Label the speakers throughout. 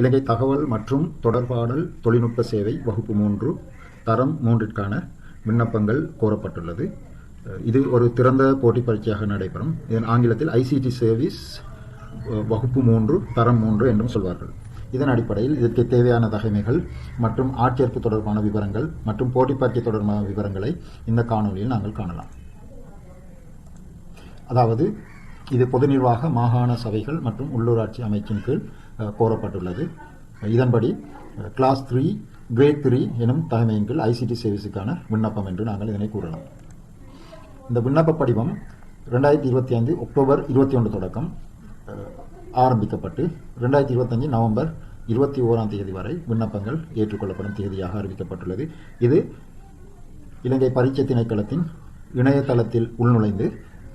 Speaker 1: இலங்கை தகவல் மற்றும் தொடர்பாடல் தொழில்நுட்ப சேவை வகுப்பு மூன்று தரம் மூன்றிற்கான விண்ணப்பங்கள் கோரப்பட்டுள்ளது. இது ஒரு திறந்த போட்டி பரீட்சையாக நடைபெறும். இதன் ஆங்கிலத்தில் ஐசிடி சர்வீஸ் வகுப்பு மூன்று தரம் மூன்று என்றும் சொல்வார்கள். இதன் அடிப்படையில் இதற்கு தேவையான தகைமைகள் மற்றும் ஆட்சேர்ப்பு தொடர்பான விவரங்கள் மற்றும் போட்டி பரீட்சை தொடர்பான விவரங்களை இந்த காணொளியில் நாங்கள் காணலாம். அதாவது இது பொது நிர்வாக மாகாண சபைகள் மற்றும் உள்ளூராட்சி அமைச்சின் கீழ் கோரப்பட்டுள்ளது. இதன்படி கிளாஸ் த்ரீ கிரேட் த்ரீ எனும் தலைமையின் கீழ் ஐசிடி சர்வீஸுக்கான விண்ணப்பம் என்று நாங்கள் இதனை கூறலாம். இந்த விண்ணப்ப படிவம் ரெண்டாயிரத்தி இருபத்தி ஐந்து அக்டோபர் இருபத்தி ஒன்று தொடக்கம் ஆரம்பிக்கப்பட்டு ரெண்டாயிரத்தி இருபத்தஞ்சு நவம்பர் இருபத்தி ஓராம் தேதி வரை விண்ணப்பங்கள் ஏற்றுக்கொள்ளப்படும் தேதியாக அறிவிக்கப்பட்டுள்ளது. இது இலங்கை பரீட்சை திணைக்களத்தின் இணையதளத்தில் உள்நுழைந்து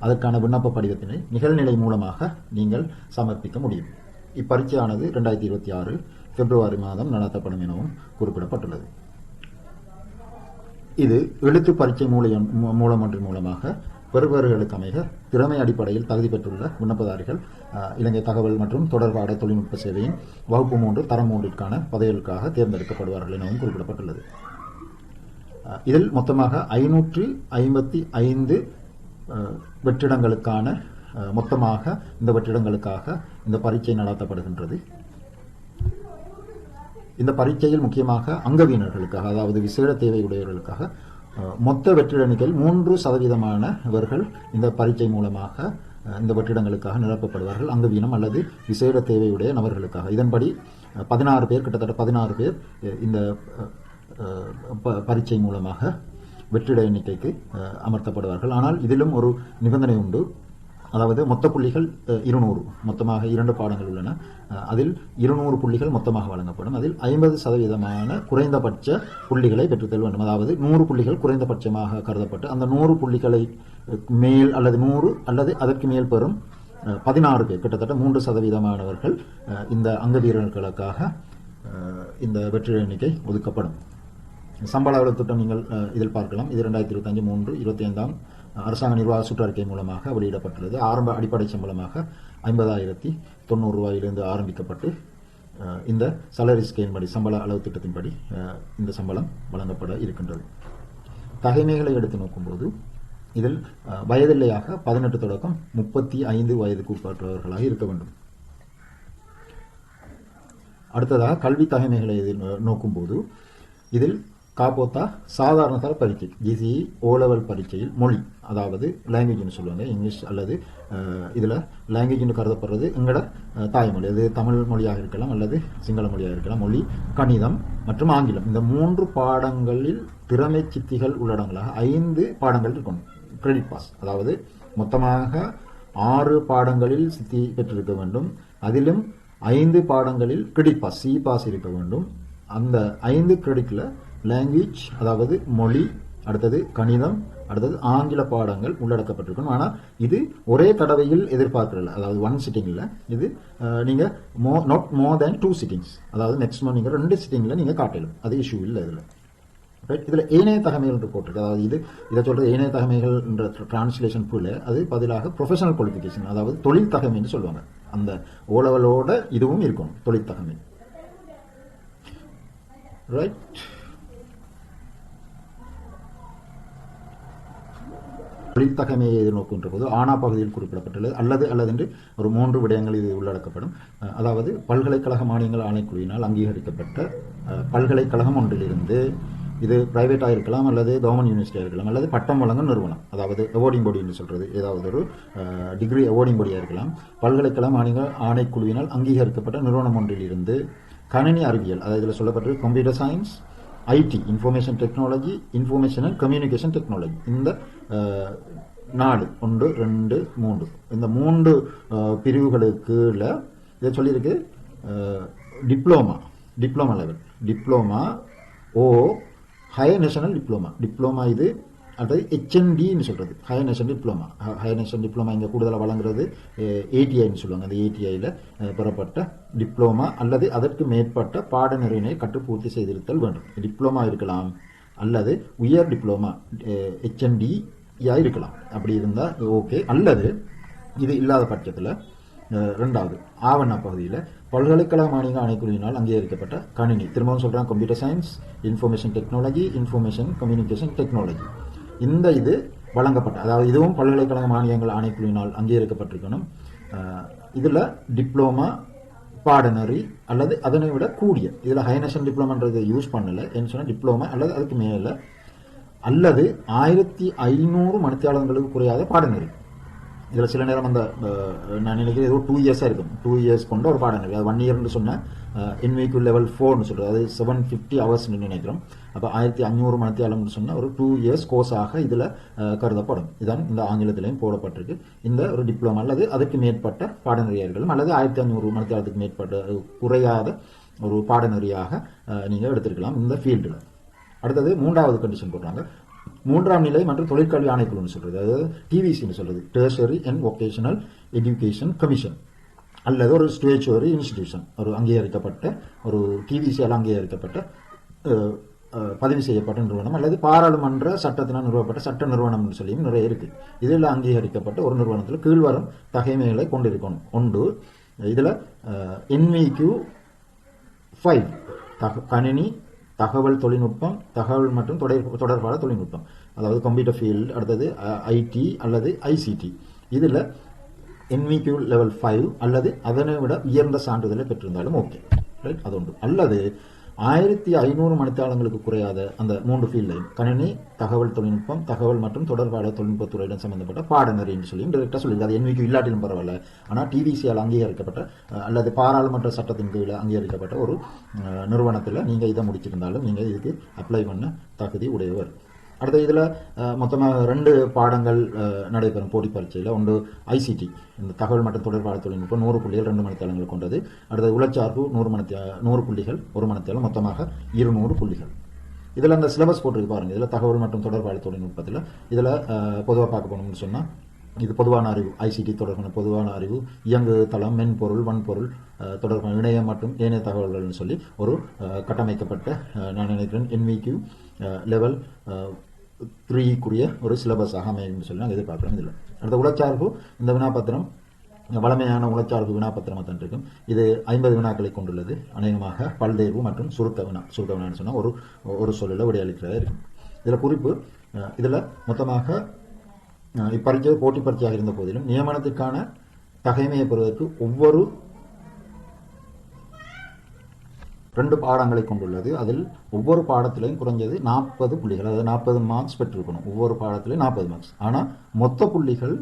Speaker 1: அதற்கான விண்ணப்ப படிவத்தினை நிகழ்நிலை மூலமாக நீங்கள் சமர்ப்பிக்க முடியும். இப்பரீட்சையானது ரெண்டாயிரத்தி இருபத்தி ஆறு பிப்ரவரி மாதம் நடத்தப்படும் எனவும் குறிப்பிடப்பட்டுள்ளது. இது எழுத்து பரீட்சை மூலம் மூலம் ஒன்றின் மூலமாக பெறுபவர்களுக்கு அமைக. திறமை அடிப்படையில் தகுதி பெற்றுள்ள விண்ணப்பதாரிகள் இலங்கை தகவல் மற்றும் தொடர்பாட தொழில்நுட்ப சேவையின் வகுப்பு மூன்று தரம் மூன்றிற்கான பதவிகளுக்காக தேர்ந்தெடுக்கப்படுவார்கள் எனவும் குறிப்பிடப்பட்டுள்ளது. அஹ், இதில் மொத்தமாக ஐநூற்று ஐம்பத்தி ஐந்து வெற்றிடங்களுக்கான மொத்தமாக இந்த வெற்றிடங்களுக்காக இந்த பரீட்சை நடத்தப்படுகின்றது. இந்த பரீட்சையில் முக்கியமாக அங்கவீனர்களுக்காக அதாவது விசேட தேவையுடையவர்களுக்காக மொத்த வெற்றிட எண்ணிக்கையில் மூன்று சதவீதமானவர்கள் இந்த பரீட்சை மூலமாக இந்த வெற்றிடங்களுக்காக நிரப்பப்படுவார்கள். அங்கவீனம் அல்லது விசேட தேவையுடைய நபர்களுக்காக இதன்படி பதினாறு பேர் கிட்டத்தட்ட பதினாறு பேர் இந்த ப- பரீட்சை மூலமாக வெற்றிட எண்ணிக்கைக்கு அமர்த்தப்படுவார்கள். ஆனால் இதிலும் ஒரு நிபந்தனை உண்டு. அதாவது மொத்த புள்ளிகள் இருநூறு. மொத்தமாக இரண்டு பாடங்கள் உள்ளன. அதில் இருநூறு புள்ளிகள் மொத்தமாக வழங்கப்படும். அதில் ஐம்பது சதவீதமான குறைந்தபட்ச புள்ளிகளை பெற்றுத்தல் வேண்டும். அதாவது நூறு புள்ளிகள் குறைந்தபட்சமாக கருதப்பட்டு அந்த நூறு புள்ளிகளை மேல் அல்லது நூறு அல்லது அதற்கு மேல் பெறும் பதினாறு பேர் கிட்டத்தட்ட மூன்று சதவீதமானவர்கள் இந்த அங்க வீரர்களுக்காக இந்த வெற்றி எண்ணிக்கை ஒதுக்கப்படும். சம்பள அளவு திட்டம் நீங்கள் இதில் பார்க்கலாம். இது ரெண்டாயிரத்தி இருபத்தஞ்சு மூன்று இருபத்தி ஐந்தாம் அரசாங்க நிர்வாக சுற்றறிக்கை மூலமாக வெளியிடப்பட்டுள்ளது. ஆரம்ப அடிப்படை சம்பளமாக ஐம்பதாயிரத்தி தொண்ணூறு ரூபாயிலிருந்து ஆரம்பிக்கப்பட்டு இந்த சலரி ஸ்கேன்படி படி சம்பள அளவு திட்டத்தின்படி இந்த சம்பளம் வழங்கப்பட இருக்கின்றது. தகைமைகளை எடுத்து நோக்கும்போது இதில் வயதில்லையாக பதினெட்டு தொடக்கம் முப்பத்தி ஐந்து வயதுக்கு உட்பட்டவர்களாக இருக்க வேண்டும். அடுத்ததாக கல்வி தகைமைகளை எதிர் நோக்கும்போது இதில் காப்போத்தா சாதாரண தர பரீட்சை ஜிசிஇ ஓ லெவல் பரீட்சையில் மொழி அதாவது லாங்குவேஜ்னு சொல்லுவாங்க இங்கிலீஷ் அல்லது இதில் லாங்குவேஜ்னு கருதப்படுறது எங்களோட தாய்மொழி. அது தமிழ் மொழியாக இருக்கலாம் அல்லது சிங்கள மொழியாக இருக்கலாம். மொழி கணிதம் மற்றும் ஆங்கிலம். இந்த மூன்று பாடங்களில் திறமை சித்திகள் உள்ளடங்களாக ஐந்து பாடங்கள் இருக்கணும் கிரெடிட் பாஸ் அதாவது மொத்தமாக ஆறு பாடங்களில் சித்தி பெற்றிருக்க வேண்டும். அதிலும் ஐந்து பாடங்களில் கிரெடிட் பாஸ் சி பாஸ் இருக்க வேண்டும். அந்த ஐந்து கிரெடிட்டில் லாங்குவேஜ் அதாவது மொழி அடுத்தது கணிதம் அடுத்தது ஆங்கில பாடங்கள் உள்ளடக்கப்பட்டிருக்கும். ஆனால் இது ஒரே தடவையில் எதிர்பார்க்கல அதாவது ஒன் சிட்டிங்கில் இது நீங்கள் மோ not more than two sittings அதாவது மேக்ஸிமம் நீங்கள் ரெண்டு சிட்டிங்கில் நீங்கள் காட்டலாம் அது இஷ்யூ இல்லை இதில். ரைட் இதில் ஏனைய தகமைகள் என்று போட்டிருக்கு. அதாவது இது இதை சொல்கிறது ஏனைய தகமைகள் என்ற டிரான்ஸ்லேஷன் புள்ள அது பதிலாக ப்ரொஃபஷனல் குவாலிஃபிகேஷன் அதாவது தொழில் தகமைன்னு சொல்லுவாங்க. அந்த ஓலவலோட இதுவும் இருக்கும் தொழில் தகமை. ரைட் தொழில் தகமையை எதிர்நோக்குகின்ற போது ஆனா பகுதியில் குறிப்பிடப்பட்டுள்ளது. அல்லது அல்லது என்று ஒரு மூன்று விடயங்கள் இது உள்ளடக்கப்படும். அதாவது பல்கலைக்கழக மானியங்கள் ஆணைக்குழுவினால் அங்கீகரிக்கப்பட்ட பல்கலைக்கழகம் ஒன்றிலிருந்து இது பிரைவேட்டாக இருக்கலாம் அல்லது கவர்மெண்ட் யூனிவர்சிட்டியாக இருக்கலாம் அல்லது பட்டம் வழங்கும் நிறுவனம். அதாவது அவார்டிங் பாடி என்று சொல்கிறது ஏதாவது ஒரு டிகிரி அவார்டிங் பாடியாக இருக்கலாம் பல்கலைக்கழக மானியங்கள் ஆணைக்குழுவினால் அங்கீகரிக்கப்பட்ட நிறுவனம் ஒன்றிலிருந்து கணினி அறிவியல் அதாவது இதில் சொல்லப்பட்டது computer science IT information technology information and communication technology இந்த நாடு ஒன்று ரெண்டு மூன்று. இந்த மூன்று பிரிவுகளுக்குள்ள இதை சொல்லியிருக்கு டிப்ளோமா டிப்ளோமா லெவல் டிப்ளோமா ஓ ஹையர் நேஷனல் டிப்ளோமா டிப்ளோமா இது அடுத்தது ஹெச்என்டின்னு சொல்கிறது higher nation diploma higher nation diploma இங்கே கூடுதலாக வழங்குறது ஏடிஐன்னு சொல்லுவாங்க. அந்த ஏடிஐயில் பெறப்பட்ட டிப்ளோமா அல்லது அதற்கு மேற்பட்ட பாடநெறியினை கற்று பூர்த்தி செய்திருத்தல் வேண்டும். டிப்ளமா இருக்கலாம் அல்லது உயர் டிப்ளோமா ஹெச்என்டியாக இருக்கலாம். அப்படி இருந்தால் ஓகே அல்லது இது இல்லாத பட்சத்தில் ரெண்டாவது ஆவண பகுதியில் பல்கலைக்கழக மானிய ஆணைக்குழுவினால் அங்கீகரிக்கப்பட்ட கணினி. திரும்பவும் சொல்கிறேன் computer science information technology information communication technology இந்த இது வழங்கப்பட்ட அதாவது இதுவும் பல்கலைக்கழக மானியங்கள் ஆணைக்குழுவினால் அங்கீகரிக்கப்பட்டிருக்கணும். அஹ், இதுல டிப்ளோமா பாடநெறி அல்லது அதனை விட கூடிய இதுல ஹைநேஷன் டிப்ளோமான்றது யூஸ் பண்ணல என்ன சொன்னா டிப்ளோமா அல்லது அதுக்கு மேல அல்லது ஆயிரத்தி ஐநூறு மணித்தியாளர்களுக்கு குறையாத பாடநெறி இதில் சில நேரம் அந்த நான் நினைக்கிறேன் ஏதோ டூ இயர்ஸாக இருக்கும். டூ இயர்ஸ் கொண்ட ஒரு பாடநெறி அது ஒன் இயர்னு சொன்ன என்விக்யூ லெவல் ஃபோர்னு சொல்கிறது அது செவன் ஃபிஃப்டி ஹவர்ஸ்னு நினைக்கிறோம். அப்போ ஆயிரத்தி அஞ்சூறு மணித்தியாலம்னு சொன்ன ஒரு டூ இயர்ஸ் கோர்ஸாக இதில் கருதப்படும். இதான் இந்த ஆங்கிலத்திலையும் போடப்பட்டிருக்கு. இந்த ஒரு டிப்ளமா அல்லது அதுக்கு மேற்பட்ட பாடநெறியர்களும் அல்லது ஆயிரத்தி அஞ்சூறு மணித்தியாலத்துக்கு மேற்பட்ட குறையாத ஒரு பாடநெறியாக நீங்கள் எடுத்திருக்கலாம் இந்த ஃபீல்டில் அடுத்தது மூன்றாவது கண்டிஷன் போடுறாங்க. மூன்றாம் நிலை மற்றும் தொழிற்கல்வி ஆணைக்குழுன்னு சொல்றது. அதாவது டிவிசின்னு சொல்றது. Tertiary and vocational education commission அல்லது ஒரு ஸ்டேச்சுவரி இன்ஸ்டிடியூஷன் ஒரு அங்கீகரிக்கப்பட்ட ஒரு டிவிசியால் அங்கீகரிக்கப்பட்ட பதிவு செய்யப்பட்ட நிறுவனம் அல்லது பாராளுமன்ற சட்டத்தினால் நிறுவப்பட்ட சட்ட நிறுவனம்னு சொல்லியும் நிறைய இருக்கு. இதில் அங்கீகரிக்கப்பட்ட ஒரு நிறுவனத்தில் கீழ்வரும் தகைமைகளை கொண்டிருக்கணும். ஒன்று இதில் என்விக்யூ ஃபைவ் தக கணினி தகவல் தொழில்நுட்பம் தகவல் மற்றும் தொடர் தொடர்பான தொழில்நுட்பம். அதாவது கம்ப்யூட்டர் ஃபீல்டு அடுத்தது ஐடி அல்லது ஐசிடி இதில் என்விக்யூ லெவல் ஃபைவ் அல்லது அதனை விட உயர்ந்த சான்றிதழை பெற்றிருந்தாலும் ஓகே ரைட் அது உண்டு. அல்லது ஆயிரத்தி ஐநூறு மணித்தாளங்களுக்கு குறையாத அந்த மூன்று ஃபீல்டையும் கணினி தகவல் தொழில்நுட்பம் தகவல் மற்றும் தொடர்பாட தொழில்நுட்பத்துறையுடன் சம்பந்தப்பட்ட பாடநெறின்னு சொல்லி டைரக்டாக சொல்லியிருக்கு அது என்விக்கு இல்லாட்டிலும் பரவாயில்ல. ஆனால் டிவிசியால் அங்கீகரிக்கப்பட்ட அல்லது பாராளுமன்ற சட்டத்தின் கீழ் அங்கீகரிக்கப்பட்ட ஒரு நிறுவனத்தில் நீங்கள் இதை முடிச்சிருந்தாலும் நீங்கள் இதுக்கு அப்ளை பண்ண தகுதி உடையவர். அடுத்த இதில் மொத்தமாக ரெண்டு பாடங்கள் நடைபெறும் போட்டி பரீட்சையில். ஒன்று ஐசிடி இந்த தகவல் மற்றும் தொடர்பாளர் தொழில்நுட்பம் நூறு புள்ளிகள் ரெண்டு மணித்தளங்கள் கொண்டது. அடுத்தது உளச்சார்பு நூறு மணித்த நூறு புள்ளிகள் ஒரு மணித்தளம் மொத்தமாக இருநூறு புள்ளிகள். இதில் அந்த சிலபஸ் போட்டிருக்கு பாருங்கள் இதில் தகவல் மற்றும் தொடர்பாளர் தொழில்நுட்பத்தில் இதில் பொதுவாக பார்க்க போனோம்னு சொன்னால் இது பொதுவான அறிவு. ஐசிடி தொடர்பான பொதுவான அறிவு இயங்கு தளம் மென்பொருள் வன்பொருள் தொடர்பான இணையம் மற்றும் ஏனைய தகவல்கள்னு சொல்லி ஒரு கட்டமைக்கப்பட்ட நான் நினைக்கிறேன் என்விக்யூ லெவல் த்ரீக்குரிய ஒரு சிலபஸாக அமையும் சொல்லி நாங்கள் எதிர்பார்க்குறோம் இதில். அடுத்த உளச்சார்பு இந்த வினாபத்திரம் வளமையான உளச்சார்பு வினாபத்திரமாக தான் இருக்கும். இது ஐம்பது வினாக்களை கொண்டுள்ளது. அநேகமாக பல்தேர்வு மற்றும் சுருக்க வினா சுருக்க வினான்னு சொன்னால் ஒரு ஒரு சொல்லில் விடையளிக்கிறதா இருக்கும். இதில் குறிப்பு இதில் மொத்தமாக அஹ், இப்பரீட்சை போட்டி பரீட்சையாக இருந்த போதிலும் நியமனத்திற்கான தகைமையை பெறுவதற்கு ஒவ்வொரு ரெண்டு பாடங்களை கொண்டுள்ளது. அதில் ஒவ்வொரு பாடத்திலையும் குறைஞ்சது நாற்பது புள்ளிகள் அதாவது நாற்பது மார்க்ஸ் பெற்றிருக்கணும். ஒவ்வொரு பாடத்திலையும் நாற்பது மார்க்ஸ் ஆனால் மொத்த புள்ளிகள்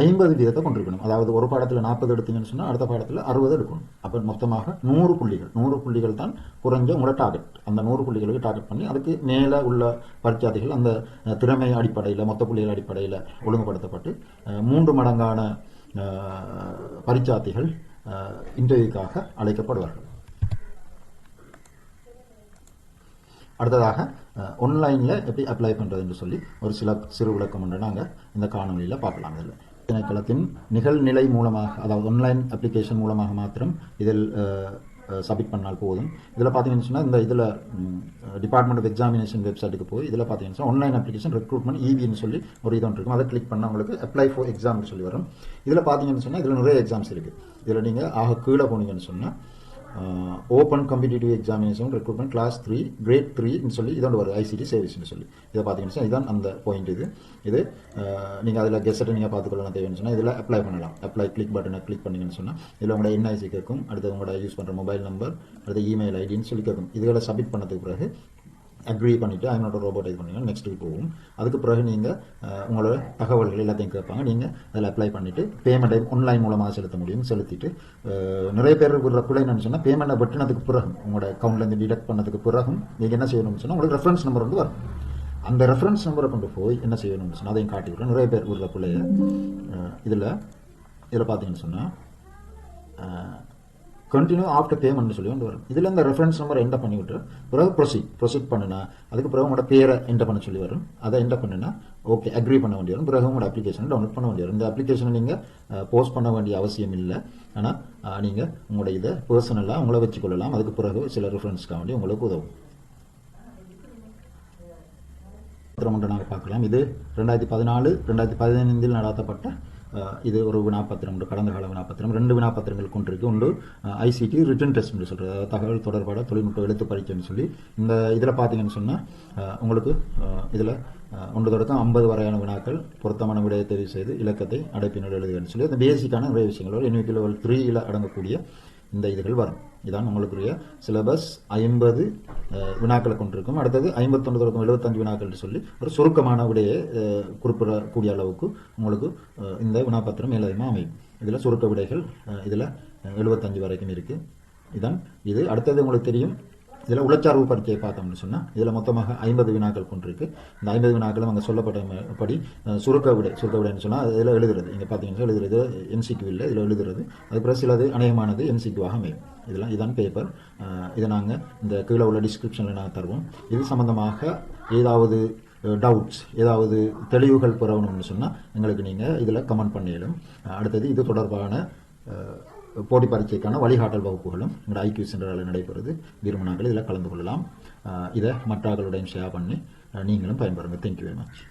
Speaker 1: ஐம்பது வீதத்தை கொண்டிருக்கணும். அதாவது ஒரு பாடத்தில் நாற்பது எடுத்தீங்கன்னு சொன்னால் அடுத்த பாடத்தில் அறுபது எடுக்கணும். அப்போ மொத்தமாக நூறு புள்ளிகள். நூறு புள்ளிகள் தான் குறைஞ்ச உங்களோட டார்கெட் அந்த நூறு புள்ளிகளுக்கு டார்கெட் பண்ணி அதுக்கு மேலே உள்ள பரீட்சாதிகள் அந்த திறமை அடிப்படையில் மொத்த புள்ளிகள் அடிப்படையில் ஒழுங்குபடுத்தப்பட்டு மூன்று மடங்கான அஹ், பரீட்சார்த்திகள் இன்டர்வியூக்காக அழைக்கப்படுவார்கள். அடுத்ததாக ஒன்லைனில் எப்படி அப்ளை பண்ணுறதுன்னு சொல்லி ஒரு சில சிறு விளக்கம் ஒன்று நாங்கள் இந்த காணொலியில் பார்க்கலாம். இதில் திணைக்களத்தின் நிகழ்நிலை மூலமாக அதாவது ஆன்லைன் அப்ளிகேஷன் மூலமாக மாத்திரம் இதில் சப்மிட் பண்ணால் போதும். இதில் பார்த்தீங்கன்னு சொன்னால் இந்த இதில் டிபார்ட்மெண்ட் ஆஃப் எக்ஸாமினேஷன் வெப்சைட்டுக்கு போய் இதில் பார்த்தீங்கன்னா ஆன்லைன் அப்ளிகேஷன் ரெக்ரூட்மெண்ட் ஈவின்னு சொல்லி ஒரு இது ஒன்று இருக்கும். அதை கிளிக் பண்ணால் உங்களுக்கு அப்ளை ஃபார் எக்ஸாம்னு சொல்லி வரும். இதில் பார்த்தீங்கன்னு சொன்னால் இதில் நிறைய எக்ஸாம்ஸ் இருக்குது இதில் நீங்கள் ஆக கீழே போனீங்கன்னு சொன்னால் open competitive examination recruitment class three grade த்ரீன்னு சொல்லி இதோட ஒரு ஐசிடி சர்வீஸ்னு சொல்லி. இதை பார்த்தீங்கன்னா இதுதான் அந்த பாயிண்ட் இது. இது நீங்கள் அதில் கெஸ்ட்டை நீங்கள் பார்த்துக்கொள்ளலாம் தேவைன்னு சொன்னால் இதில் அப்ளை பண்ணலாம். அப்ளை கிளிக் பட்டனை கிளிக் பண்ணிங்கன்னு சொன்னால் இதில் உங்களோட என்ஐசி கேட்கும் அடுத்து உங்களோட யூஸ் பண்ணுற மொபைல் நம்பர் அடுத்து இமெயில் ஐடின்னு சொல்லி கேட்கும். இதுகளை சப்மிட் பண்ணதுக்கு பிறகு அக்ரி பண்ணிவிட்டு அதனோட ரோபோட் இது நெக்ஸ்ட் வைக்க போகும். அதுக்கு பிறகு நீங்கள் உங்களோட தகவல்கள் எல்லாத்தையும் கேட்பாங்க. நீங்கள் அதில் அப்ளை பண்ணிவிட்டு பேமெண்ட்டை ஆன்லைன் மூலமாக செலுத்த முடியும் செலுத்திட்டு நிறைய பேர் விடுற பிள்ளை என்னன்னு சொன்னால் பேமெண்ட்டை வெட்டினதுக்கு பிறகு உங்களோட அக்கௌண்ட்லேருந்து டிடக்ட் பண்ணதுக்கு பிறகும் நீங்கள் என்ன செய்யணும்னு சொன்னால் உங்களுக்கு ரெஃபரன்ஸ் நம்பர் வந்து வரும். அந்த ரெஃபரன்ஸ் நம்பரை கொண்டு போய் என்ன செய்யணும்னு சொன்னால் அதையும் காட்டி விடுறேன் நிறைய பேர் விடுற பிள்ளைய இதில் இதில் பார்த்தீங்கன்னு சொன்னால் கண்டினியூ ஆஃப்டர் பேமெண்ட்னு சொல்லி கொண்டு வரும். இதில் இந்த ரெஃபரன்ஸ் நம்பர் என்டர் பண்ணிவிட்டு பிறகு ப்ரொசீட் ப்ரொசீட் பண்ணுனா அதுக்கு பிறகு உங்களோட பேரை என்டர் பண்ண சொல்லி வரும். அதை என்டர் பண்ணுனா ஓகே அக்ரி பண்ண வேண்டிய வரும். பிறகு உங்களோட அப்ளிகேஷனை டவுன்லோட் பண்ண வேண்டிய வரும். இந்த அப்ளிகேஷனை நீங்கள் போஸ்ட் பண்ண வேண்டிய அவசியம் இல்லை. ஆனால் நீங்கள் உங்களோட இதை பர்சனலாக உங்களை வச்சுக்கொள்ளலாம். அதுக்கு பிறகு சில ரெஃபரன்ஸ்க்காக வேண்டி உங்களுக்கு உதவும். பத்திரம் ஒன்று நாங்கள் பார்க்கலாம். இது ரெண்டாயிரத்தி பதினாலு ரெண்டாயிரத்தி பதினைந்தில் நடத்தப்பட்ட இது ஒரு வினாப்பத்திரம் உண்டு கடந்த கால வினாப்பத்திரம் ரெண்டு வினாப்பத்திரங்கள் கொண்டிருக்கு. ஒன்று ஐசிடி ரிட்டன் டெஸ்ட் என்று சொல்கிறது அதாவது தகவல் தொடர்பான தொழில்நுட்ப எழுத்து பரீட்சைன்னு சொல்லி. இந்த இதில் பார்த்தீங்கன்னு சொன்னால் உங்களுக்கு இதில் ஒன்று தொடக்கம் ஐம்பது வரையான வினாக்கள் பொருத்தமான விடையை தெரிவு செய்து இலக்கத்தை அடைப்பினர் எழுதுகிறேன்னு சொல்லி அந்த பேசிக்கான நிறைய விஷயங்கள். என்விக்கு லெவல் த்ரீயில் அடங்கக்கூடிய இந்த இதுகள் வரும். இதான் உங்களுக்குரிய சிலபஸ் ஐம்பது வினாக்களை கொண்டிருக்கும். அடுத்தது ஐம்பத்தொன்று தொடக்கம் எழுபத்தஞ்சு வினாக்கள் சொல்லி ஒரு சுருக்கமான விடையை குறிப்பிடக்கூடிய அளவுக்கு உங்களுக்கு இந்த வினாப்பத்திரம் மேலதிகமாக அமையும். இதில் சுருக்க விடைகள் இதில் எழுபத்தஞ்சு வரைக்கும் இருக்குது இதான் இது. அடுத்தது உங்களுக்கு தெரியும் இதில் உளச்சார்பு பரீட்சையை பார்த்தோம்னு சொன்னால் இதில் மொத்தமாக ஐம்பது வினாக்கள் கொண்டிருக்கு. இந்த ஐம்பது வினாக்களும் அங்கே சொல்லப்பட்ட படி சுருக்க விடை சுருக்க விடைன்னு சொன்னால் இதில் எழுதுறது. இங்கே பார்த்தீங்கன்னா எழுதுறது எம்சிக்யூ இல்லை இதில் எழுதுறது. அதுக்கப்புறம் சிலது அநேகமானது எம்சிக்யூவாக அமையும். இதெல்லாம் இதான் பேப்பர் இதை நாங்கள் இந்த கீழே உள்ள டிஸ்கிரிப்ஷனில் நாங்கள் தருவோம். இது சம்பந்தமாக ஏதாவது டவுட்ஸ் ஏதாவது தெளிவுகள் பெறணும்னு சொன்னால் எங்களுக்கு நீங்கள் இதில் கமெண்ட் பண்ணிடும் அடுத்தது இது தொடர்பான போட்டி பரீட்சைக்கான வழிகாட்டல் வகுப்புகளும் எங்களோட ஐக்கியூ சென்டரால் நடைபெறுது. விரும்பினார்கள் இதில் கலந்து கொள்ளலாம். இதை மற்றவர்களுடன் ஷேர் பண்ணி நீங்களும் பயன்பெறுங்க. Thank you very much